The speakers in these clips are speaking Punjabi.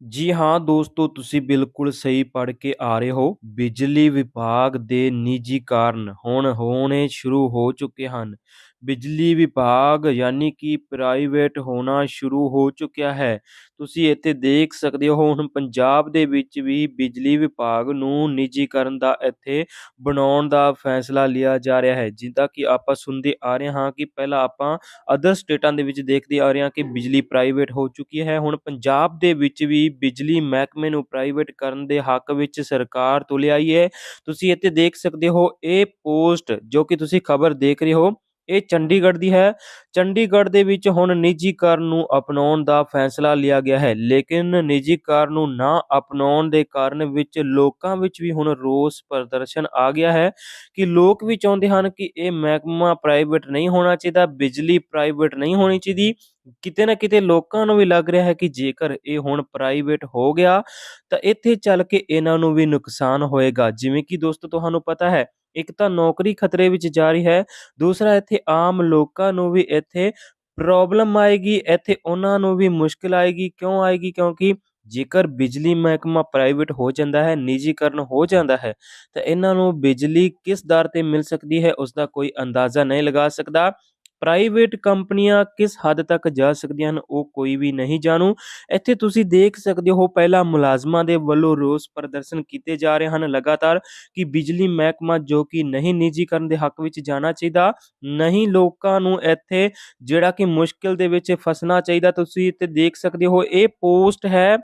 ਜੀ ਹਾਂ, ਦੋਸਤੋ, ਤੁਸੀਂ ਬਿਲਕੁਲ ਸਹੀ ਪੜ੍ਹ ਕੇ ਆ ਰਹੇ ਹੋ। ਬਿਜਲੀ ਵਿਭਾਗ ਦੇ ਨਿੱਜੀਕਰਨ ਹੁਣ ਹੋਣੇ ਸ਼ੁਰੂ ਹੋ ਚੁੱਕੇ ਹਨ। ਬਿਜਲੀ ਵਿਭਾਗ ਯਾਨੀ ਕਿ ਪ੍ਰਾਈਵੇਟ ਹੋਣਾ ਸ਼ੁਰੂ ਹੋ ਚੁੱਕਿਆ ਹੈ। ਤੁਸੀਂ ਇੱਥੇ ਦੇਖ ਸਕਦੇ ਹੋ, ਹੁਣ ਪੰਜਾਬ ਦੇ ਵਿੱਚ ਵੀ ਬਿਜਲੀ ਵਿਭਾਗ ਨੂੰ ਨਿੱਜੀਕਰਨ ਦਾ ਇੱਥੇ ਬਣਾਉਣ ਦਾ ਫੈਸਲਾ ਲਿਆ ਜਾ ਰਿਹਾ ਹੈ। ਜਿੱਦਾਂ ਕਿ ਆਪਾਂ ਸੁਣਦੇ ਆ ਰਹੇ ਹਾਂ ਕਿ ਪਹਿਲਾਂ ਆਪਾਂ ਅਦਰ ਸਟੇਟਾਂ ਦੇ ਵਿੱਚ ਦੇਖਦੇ ਆ ਰਹੇ ਹਾਂ ਕਿ ਬਿਜਲੀ ਪ੍ਰਾਈਵੇਟ ਹੋ ਚੁੱਕੀ ਹੈ। ਹੁਣ ਪੰਜਾਬ ਦੇ ਵਿੱਚ ਵੀ ਬਿਜਲੀ ਮਹਿਕਮੇ ਨੂੰ ਪ੍ਰਾਈਵੇਟ ਕਰਨ ਦੇ ਹੱਕ ਵਿੱਚ ਸਰਕਾਰ ਤੁਲੇ ਆਈ ਹੈ। ਤੁਸੀਂ ਇੱਥੇ ਦੇਖ ਸਕਦੇ ਹੋ, ਇਹ ਪੋਸਟ ਜੋ ਕਿ ਤੁਸੀਂ ਖਬਰ ਦੇਖ ਰਹੇ ਹੋ ਇਹ ਚੰਡੀਗੜ੍ਹ ਦੀ ਹੈ। ਚੰਡੀਗੜ੍ਹ ਦੇ ਵਿੱਚ ਹੁਣ ਨਿੱਜੀਕਰਨ ਨੂੰ ਅਪਣਾਉਣ ਦਾ ਫੈਸਲਾ ਲਿਆ ਗਿਆ ਹੈ। ਲੇਕਿਨ ਨਿੱਜੀਕਰਨ ਨੂੰ ਨਾ ਅਪਣਾਉਣ ਦੇ ਕਾਰਨ ਵਿੱਚ ਲੋਕਾਂ ਵਿੱਚ ਵੀ ਹੁਣ ਰੋਸ ਪ੍ਰਦਰਸ਼ਨ ਆ ਗਿਆ ਹੈ ਕਿ ਲੋਕ ਵੀ ਚਾਹੁੰਦੇ ਹਨ ਕਿ ਇਹ ਮਹਿਕਮਾ ਪ੍ਰਾਈਵੇਟ ਨਹੀਂ ਹੋਣਾ ਚਾਹੀਦਾ, ਬਿਜਲੀ ਪ੍ਰਾਈਵੇਟ ਨਹੀਂ ਹੋਣੀ ਚਾਹੀਦੀ। ਕਿਤੇ ਨਾ ਕਿਤੇ ਲੋਕਾਂ ਨੂੰ ਵੀ ਲੱਗ ਰਿਹਾ ਹੈ ਕਿ ਜੇਕਰ ਇਹ ਹੁਣ ਪ੍ਰਾਈਵੇਟ ਹੋ ਗਿਆ ਤਾਂ ਇੱਥੇ ਚੱਲ ਕੇ ਇਹਨਾਂ ਨੂੰ ਵੀ ਨੁਕਸਾਨ ਹੋਏਗਾ। ਜਿਵੇਂ ਕਿ ਦੋਸਤੋ, ਤੁਹਾਨੂੰ ਪਤਾ ਹੈ ਇੱਕ ਤਾਂ ਨੌਕਰੀ ਖਤਰੇ ਵਿੱਚ ਜਾ ਰਹੀ ਹੈ, ਦੂਸਰਾ ਇੱਥੇ ਆਮ ਲੋਕਾਂ ਨੂੰ ਵੀ ਇੱਥੇ ਪ੍ਰੋਬਲਮ ਆਏਗੀ, ਇੱਥੇ ਉਹਨਾਂ ਨੂੰ ਵੀ ਮੁਸ਼ਕਿਲ ਆਏਗੀ। ਕਿਉਂ ਆਏਗੀ? ਕਿਉਂਕਿ ਜੇਕਰ ਬਿਜਲੀ ਮਹਿਕਮਾ ਪ੍ਰਾਈਵੇਟ ਹੋ ਜਾਂਦਾ ਹੈ, ਨਿੱਜੀਕਰਨ ਹੋ ਜਾਂਦਾ ਹੈ, ਤਾਂ ਇਹਨਾਂ ਨੂੰ ਬਿਜਲੀ ਕਿਸ ਦਰ ਤੇ ਮਿਲ ਸਕਦੀ ਹੈ ਉਸ ਦਾ ਕੋਈ ਅੰਦਾਜ਼ਾ ਨਹੀਂ ਲਗਾ ਸਕਦਾ। ਪ੍ਰਾਈਵੇਟ ਕੰਪਨੀਆਂ ਕਿਸ ਹੱਦ ਤੱਕ ਜਾ ਸਕਦੀਆਂ ਹਨ, ਉਹ ਕੋਈ ਵੀ ਨਹੀਂ ਜਾਣੂ। ਇੱਥੇ ਤੁਸੀਂ ਦੇਖ ਸਕਦੇ ਹੋ, ਪਹਿਲਾਂ ਮੁਲਾਜ਼ਮਾਂ ਦੇ ਵੱਲੋਂ ਰੋਸ ਪ੍ਰਦਰਸ਼ਨ ਕੀਤੇ ਜਾ ਰਹੇ ਹਨ। ਲਗਾਤਾਰ ਕਿ ਬਿਜਲੀ ਮਹਿਕਮਾ ਜੋ ਕਿ ਨਹੀਂ ਨਿੱਜੀਕਰਨ ਦੇ ਹੱਕ ਵਿੱਚ ਜਾਣਾ ਚਾਹੀਦਾ, ਨਹੀਂ ਲੋਕਾਂ ਨੂੰ ਇੱਥੇ ਜਿਹੜਾ ਕਿ ਮੁਸ਼ਕਿਲ ਦੇ ਵਿੱਚ ਫਸਣਾ ਚਾਹੀਦਾ। ਤੁਸੀਂ ਇੱਥੇ ਦੇਖ ਸਕਦੇ ਹੋ, ਇਹ ਪੋਸਟ ਹੈ,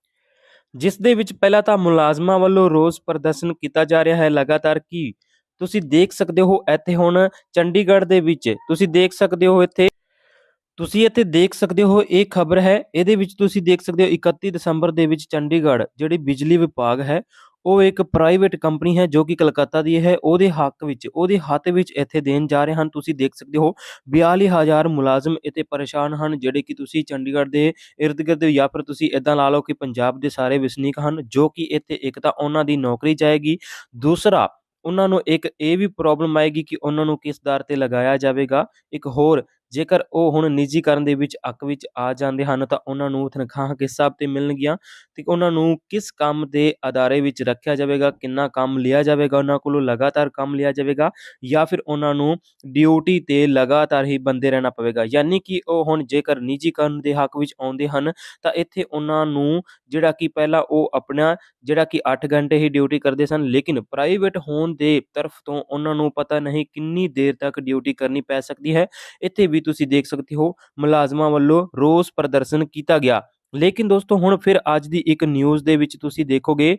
ਜਿਸ ਦੇ ਵਿੱਚ ਪਹਿਲਾਂ ਤਾਂ ਮੁਲਾਜ਼ਮਾਂ ਵੱਲੋਂ ਰੋਸ ਪ੍ਰਦਰਸ਼ਨ ਕੀਤਾ ਜਾ ਰਿਹਾ ਹੈ। ਲਗਾਤਾਰ ਕਿ ਤੁਸੀਂ ਦੇਖ ਸਕਦੇ ਹੋ ਇੱਥੇ ਹੁਣ ਚੰਡੀਗੜ੍ਹ ਦੇ ਵਿੱਚ, ਤੁਸੀਂ ਦੇਖ ਸਕਦੇ ਹੋ ਇੱਥੇ, ਤੁਸੀਂ ਇੱਥੇ ਦੇਖ ਸਕਦੇ ਹੋ ਇਹ ਖਬਰ ਹੈ, ਇਹਦੇ ਵਿੱਚ ਤੁਸੀਂ ਦੇਖ ਸਕਦੇ ਹੋ 31 ਦਸੰਬਰ ਦੇ ਵਿੱਚ ਚੰਡੀਗੜ੍ਹ ਜਿਹੜੀ ਬਿਜਲੀ ਵਿਭਾਗ ਹੈ, ਉਹ ਇੱਕ ਪ੍ਰਾਈਵੇਟ ਕੰਪਨੀ ਹੈ ਜੋ ਕਿ ਕਲਕੱਤਾ ਦੀ ਹੈ, ਉਹਦੇ ਹੱਕ ਵਿੱਚ, ਉਹਦੇ ਹੱਥ ਵਿੱਚ ਇੱਥੇ ਦੇਣ ਜਾ ਰਹੇ ਹਨ, ਤੁਸੀਂ ਦੇਖ ਸਕਦੇ ਹੋ 42000 ਮੁਲਾਜ਼ਮ ਇੱਥੇ ਪਰੇਸ਼ਾਨ ਹਨ, ਜਿਹੜੇ ਕਿ ਤੁਸੀਂ ਚੰਡੀਗੜ੍ਹ ਦੇ ਇਰਦ ਗਿਰਦ ਜਾਂ ਫਿਰ ਤੁਸੀਂ ਇਦਾਂ ਲਾ ਲਓ ਕਿ ਪੰਜਾਬ ਦੇ ਸਾਰੇ ਵਸਨੀਕ ਹਨ, ਜੋ ਕਿ ਇੱਥੇ ਇੱਕ ਤਾਂ ਉਹਨਾਂ ਦੀ ਨੌਕਰੀ ਜਾਏਗੀ, ਦੂਸਰਾ ਉਹਨਾਂ ਨੂੰ ਇੱਕ ਇਹ ਵੀ ਪ੍ਰੋਬਲਮ ਆਏਗੀ ਕਿ ਉਹਨਾਂ ਨੂੰ ਕਿਸ ਦਰ ਤੇ ਲਗਾਇਆ ਜਾਵੇਗਾ। ਇੱਕ ਹੋਰ ਜੇਕਰ ਉਹ ਹੁਣ ਨਿੱਜੀਕਰਨ ਦੇ ਵਿੱਚ ਹੱਕ ਵਿੱਚ ਆ ਜਾਂਦੇ ਹਨ, ਤਾਂ ਉਹਨਾਂ ਨੂੰ ਤਨਖਾਹਾਂ ਕਿਸ ਹਿਸਾਬ ਤੇ ਮਿਲਣਗੀਆਂ ਤੇ ਉਹਨਾਂ ਨੂੰ ਕਿਸ ਕੰਮ ਦੇ ਅਦਾਰੇ ਵਿੱਚ ਰੱਖਿਆ ਜਾਵੇਗਾ, ਕਿੰਨਾ ਕੰਮ ਲਿਆ ਜਾਵੇਗਾ ਉਹਨਾਂ ਕੋਲੋਂ, ਲਗਾਤਾਰ ਕੰਮ ਲਿਆ ਜਾਵੇਗਾ ਜਾਂ ਫਿਰ ਉਹਨਾਂ ਨੂੰ ਡਿਊਟੀ ਤੇ ਲਗਾਤਾਰ ਹੀ ਬੰਦੇ ਰਹਿਣਾ ਪਵੇਗਾ। ਯਾਨੀ ਕਿ ਉਹ ਹੁਣ ਜੇਕਰ ਨਿੱਜੀਕਰਨ ਦੇ ਹੱਕ ਵਿੱਚ ਆਉਂਦੇ ਹਨ, ਤਾਂ ਇੱਥੇ ਉਹਨਾਂ ਨੂੰ ਜਿਹੜਾ ਕਿ ਪਹਿਲਾਂ ਉਹ ਆਪਣਾ ਜਿਹੜਾ ਕਿ 8 ਘੰਟੇ ਹੀ ਡਿਊਟੀ ਕਰਦੇ ਸਨ, ਲੇਕਿਨ ਪ੍ਰਾਈਵੇਟ ਹੋਣ ਦੇ ਤਰਫ ਤੋਂ ਉਹਨਾਂ ਨੂੰ ਪਤਾ ਨਹੀਂ ਕਿੰਨੀ ਦੇਰ ਤੱਕ ਡਿਊਟੀ ਕਰਨੀ ਪੈ ਸਕਦੀ ਹੈ। ਇੱਥੇ ਵੀ ਤੁਸੀਂ ਦੇਖ ਸਕਦੇ ਹੋ, ਮੁਲਾਜ਼ਮਾਂ ਵੱਲੋਂ ਰੋਸ ਪ੍ਰਦਰਸ਼ਨ ਕੀਤਾ ਗਿਆ। ਲੇਕਿਨ ਦੋਸਤੋ, ਹੁਣ ਫਿਰ ਅੱਜ ਦੀ ਇੱਕ ਨਿਊਜ਼ ਦੇ ਵਿੱਚ ਤੁਸੀਂ ਦੇਖੋਗੇ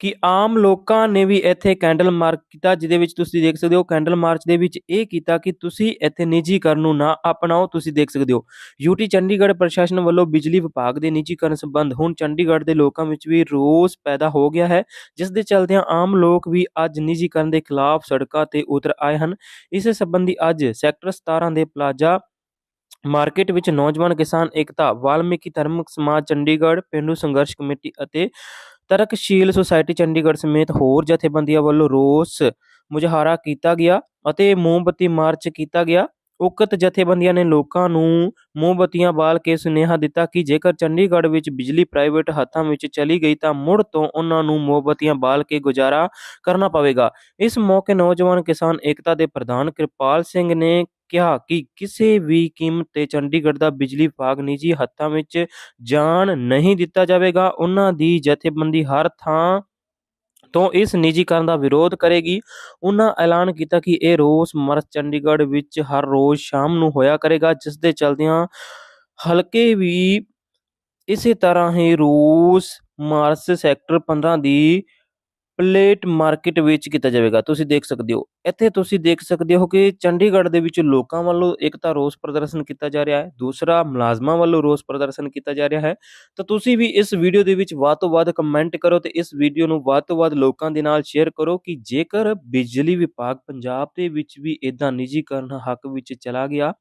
ਕਿ ਆਮ ਲੋਕਾਂ ਨੇ ਵੀ ਇੱਥੇ ਕੈਂਡਲ ਮਾਰਚ ਕੀਤਾ, ਜਿਹਦੇ ਵਿੱਚ ਤੁਸੀਂ ਦੇਖ ਸਕਦੇ ਹੋ ਕੈਂਡਲ ਮਾਰਚ ਦੇ ਵਿੱਚ ਇਹ ਕੀਤਾ ਕਿ ਤੁਸੀਂ ਇੱਥੇ ਨਿੱਜੀਕਰਨ ਨੂੰ ਨਾ ਅਪਣਾਓ, ਤੁਸੀਂ ਦੇਖ ਸਕਦੇ ਹੋ। ਯੂਟੀ ਚੰਡੀਗੜ੍ਹ ਪ੍ਰਸ਼ਾਸਨ ਵੱਲੋਂ ਬਿਜਲੀ ਵਿਭਾਗ ਦੇ ਨਿੱਜੀਕਰਨ ਸੰਬੰਧ ਹੁਣ ਚੰਡੀਗੜ੍ਹ ਦੇ ਲੋਕਾਂ ਵਿੱਚ ਵੀ ਰੋਸ ਪੈਦਾ ਹੋ ਗਿਆ ਹੈ, ਜਿਸ ਦੇ ਚਲਦਿਆਂ ਆਮ ਲੋਕ ਵੀ ਅੱਜ ਨਿੱਜੀਕਰਨ ਦੇ ਖਿਲਾਫ ਸੜਕਾਂ ਤੇ ਉਤਰ ਆਏ ਹਨ। ਇਸ ਸੰਬੰਧੀ ਅੱਜ ਸੈਕਟਰ 17 ਦੇ ਪਲਾਜ਼ਾ ਮਾਰਕੀਟ ਵਿੱਚ ਨੌਜਵਾਨ ਕਿਸਾਨ ਏਕਤਾ, ਵਾਲਮੀਕੀ ਧਰਮਕ ਸਮਾਜ ਚੰਡੀਗੜ੍ਹ, ਪਿੰਡੂ ਸੰਘਰਸ਼ ਕਮੇਟੀ ਅਤੇ ਤਰਕਸ਼ੀਲ ਸੁਸਾਇਟੀ ਚੰਡੀਗੜ੍ਹ ਸਮੇਤ ਹੋਰ ਜਥੇਬੰਦੀਆਂ ਵੱਲੋਂ ਰੋਸ ਮੁਜ਼ਾਹਰਾ ਕੀਤਾ ਗਿਆ ਅਤੇ ਮੋਮਬੱਤੀ ਮਾਰਚ ਕੀਤਾ ਗਿਆ। ਉਕਤ ਜਥੇਬੰਦੀਆਂ ਨੇ ਲੋਕਾਂ ਨੂੰ ਮੋਮਬੱਤੀਆਂ ਬਾਲ ਕੇ ਸੁਨੇਹਾ ਦਿੱਤਾ ਕਿ ਜੇਕਰ ਚੰਡੀਗੜ੍ਹ ਵਿੱਚ ਬਿਜਲੀ ਪ੍ਰਾਈਵੇਟ ਹੱਥਾਂ ਵਿੱਚ ਚਲੀ ਗਈ ਤਾਂ ਮੁੜ ਤੋਂ ਉਹਨਾਂ ਨੂੰ ਮੋਮਬੱਤੀਆਂ ਬਾਲ ਕੇ ਗੁਜ਼ਾਰਾ ਕਰਨਾ ਪਵੇਗਾ। ਇਸ ਮੌਕੇ ਨੌਜਵਾਨ ਕਿਸਾਨ ਏਕਤਾ ਦੇ ਪ੍ਰਧਾਨ ਕਿਰਪਾਲ ਸਿੰਘ ਨੇ ਕਿਹਾ ਕਿ ਕਿਸੇ ਵੀ ਕੀਮਤ ਤੇ ਚੰਡੀਗੜ੍ਹ ਦਾ ਬਿਜਲੀ ਵਿਭਾਗ ਨਿੱਜੀ ਹੱਥਾਂ ਵਿੱਚ ਜਾਣ ਨਹੀਂ ਦਿੱਤਾ ਜਾਵੇਗਾ। ਉਹਨਾਂ ਦੀ ਜਥੇਬੰਦੀ ਹਰ ਥਾਂ ਤੋਂ ਇਸ ਨਿੱਜੀਕਰਨ ਦਾ ਵਿਰੋਧ ਕਰੇਗੀ। ਉਹਨਾਂ ਐਲਾਨ ਕੀਤਾ ਕਿ ਇਹ ਰੋਸ ਮਾਰਚ ਚੰਡੀਗੜ੍ਹ ਵਿੱਚ ਹਰ ਰੋਜ਼ ਸ਼ਾਮ ਨੂੰ ਹੋਇਆ ਕਰੇਗਾ ਜਿਸ ਦੇ ਚਲਦਿਆਂ ਹਲਕੇ ਵੀ ਇਸੇ ਤਰ੍ਹਾਂ ਹੀ ਰੋਸ ਮਾਰਚ ਸੈਕਟਰ 15 ਦੀ ਪਲੇਟ ਮਾਰਕੀਟ ਵਿੱਚ ਕੀਤਾ ਜਾਵੇਗਾ। ਤੁਸੀਂ ਦੇਖ ਸਕਦੇ ਹੋ। ਇੱਥੇ ਤੁਸੀਂ ਦੇਖ ਸਕਦੇ ਹੋ ਕਿ ਚੰਡੀਗੜ੍ਹ ਦੇ ਵਿੱਚ ਲੋਕਾਂ ਵੱਲੋਂ ਇੱਕ ਤਾਂ ਰੋਸ ਪ੍ਰਦਰਸ਼ਨ ਕੀਤਾ ਜਾ ਰਿਹਾ ਹੈ, ਦੂਸਰਾ ਮੁਲਾਜ਼ਮਾਂ ਵੱਲੋਂ ਰੋਸ ਪ੍ਰਦਰਸ਼ਨ ਕੀਤਾ ਜਾ ਰਿਹਾ ਹੈ। ਤਾਂ ਤੁਸੀਂ ਵੀ ਇਸ ਵੀਡੀਓ ਦੇ ਵਿੱਚ ਵੱਧ ਤੋਂ ਵੱਧ ਕਮੈਂਟ ਕਰੋ ਤੇ ਇਸ ਵੀਡੀਓ ਨੂੰ ਵੱਧ ਤੋਂ ਵੱਧ ਲੋਕਾਂ ਦੇ ਨਾਲ ਸ਼ੇਅਰ ਕਰੋ ਕਿ ਜੇਕਰ ਬਿਜਲੀ ਵਿਭਾਗ ਪੰਜਾਬ ਦੇ ਵਿੱਚ ਵੀ ਇਦਾਂ ਨਿੱਜੀਕਰਨ ਹੱਕ ਵਿੱਚ ਚਲਾ ਗਿਆ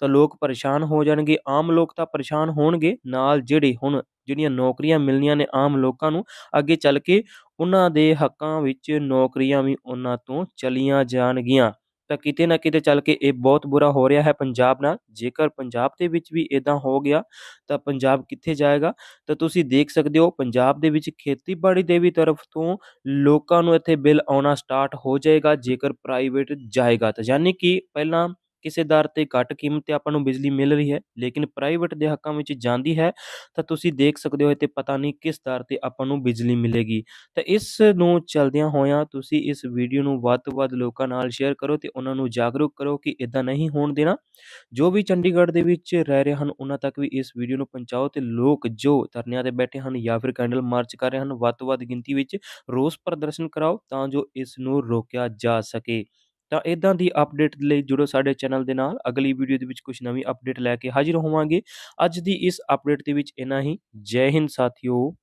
ਤਾਂ ਲੋਕ ਪਰੇਸ਼ਾਨ ਹੋ ਜਾਣਗੇ, ਆਮ ਲੋਕ ਤਾਂ ਪਰੇਸ਼ਾਨ ਹੋਣਗੇ। ਨਾਲ ਜਿਹੜੇ ਹੁਣ ਜਿਹੜੀਆਂ ਨੌਕਰੀਆਂ ਮਿਲਣੀਆਂ ਨੇ ਆਮ ਲੋਕਾਂ ਨੂੰ, ਅੱਗੇ ਚੱਲ ਕੇ ਉਹਨਾਂ ਦੇ ਹੱਕਾਂ ਵਿੱਚ ਨੌਕਰੀਆਂ ਵੀ ਉਹਨਾਂ ਤੋਂ ਚਲੀਆਂ ਜਾਣਗੀਆਂ। ਤਾਂ ਕਿਤੇ ਨਾ ਕਿਤੇ ਚੱਲ ਕੇ ਇਹ ਬਹੁਤ ਬੁਰਾ ਹੋ ਰਿਹਾ ਹੈ ਪੰਜਾਬ ਨਾਲ। ਜੇਕਰ ਪੰਜਾਬ ਦੇ ਵਿੱਚ ਵੀ ਇਦਾਂ ਹੋ ਗਿਆ, ਤਾਂ ਪੰਜਾਬ ਕਿੱਥੇ ਜਾਏਗਾ? ਤਾਂ ਤੁਸੀਂ ਦੇਖ ਸਕਦੇ ਹੋ, ਪੰਜਾਬ ਦੇ ਵਿੱਚ ਖੇਤੀਬਾੜੀ ਦੇ ਵੀ ਤਰਫ ਤੋਂ ਲੋਕਾਂ ਨੂੰ ਇੱਥੇ ਬਿੱਲ ਆਉਣਾ ਸਟਾਰਟ ਹੋ ਜਾਏਗਾ, ਜੇਕਰ ਪ੍ਰਾਈਵੇਟ ਜਾਏਗਾ। ਤਾਂ ਯਾਨੀ ਕਿ ਪਹਿਲਾਂ ਕਿਸੇ ਦਰ ਤੇ ਘੱਟ ਕੀਮਤ ਤੇ ਆਪਾਂ ਨੂੰ ਬਿਜਲੀ ਮਿਲ ਰਹੀ ਹੈ, ਲੇਕਿਨ ਪ੍ਰਾਈਵੇਟ ਦੇ ਹੱਕਾਂ ਵਿੱਚ ਜਾਂਦੀ ਹੈ, ਤਾਂ ਤੁਸੀਂ ਦੇਖ ਸਕਦੇ ਹੋ ਇੱਥੇ ਪਤਾ ਨਹੀਂ ਕਿਸ ਦਰ ਤੇ ਆਪਾਂ ਨੂੰ ਬਿਜਲੀ ਮਿਲੇਗੀ। ਤਾਂ ਇਸ ਨੂੰ ਚਲਦਿਆਂ ਹੋਇਆਂ ਤੁਸੀਂ ਇਸ ਵੀਡੀਓ ਨੂੰ ਵੱਧ ਤੋਂ ਵੱਧ ਲੋਕਾਂ ਨਾਲ ਸ਼ੇਅਰ ਕਰੋ ਤੇ ਉਹਨਾਂ ਨੂੰ ਜਾਗਰੂਕ ਕਰੋ ਕਿ ਇਦਾਂ ਨਹੀਂ ਹੋਣ ਦੇਣਾ। ਜੋ ਵੀ ਚੰਡੀਗੜ੍ਹ ਦੇ ਵਿੱਚ ਰਹਿ ਰਹੇ ਹਨ, ਉਹਨਾਂ ਤੱਕ ਵੀ ਇਸ ਵੀਡੀਓ ਨੂੰ ਪਹੁੰਚਾਓ ਤੇ ਲੋਕ ਜੋ ਧਰਨਿਆਂ ਤੇ ਬੈਠੇ ਹਨ ਜਾਂ ਫਿਰ ਕੈਂਡਲ ਮਾਰਚ ਕਰ ਰਹੇ ਹਨ, ਵੱਧ ਤੋਂ ਵੱਧ ਗਿਣਤੀ ਵਿੱਚ ਰੋਸ ਪ੍ਰਦਰਸ਼ਨ ਕਰਾਓ ਤਾਂ ਜੋ ਇਸ ਨੂੰ ਰੋਕਿਆ ਜਾ ਸਕੇ। ਤਾਂ ਇਦਾਂ ਦੀ ਅਪਡੇਟ ਲਈ ਜੁੜੋ ਸਾਡੇ ਚੈਨਲ ਦੇ ਨਾਲ। ਅਗਲੀ ਵੀਡੀਓ ਦੇ ਵਿੱਚ ਕੁਝ ਨਵੀਂ ਅਪਡੇਟ ਲੈ ਕੇ ਹਾਜ਼ਰ ਹੋਵਾਂਗੇ। ਅੱਜ ਦੀ ਇਸ ਅਪਡੇਟ ਦੇ ਵਿੱਚ ਇਨਾ ਹੀ। ਜੈ ਹਿੰਦ, ਸਾਥੀਓ।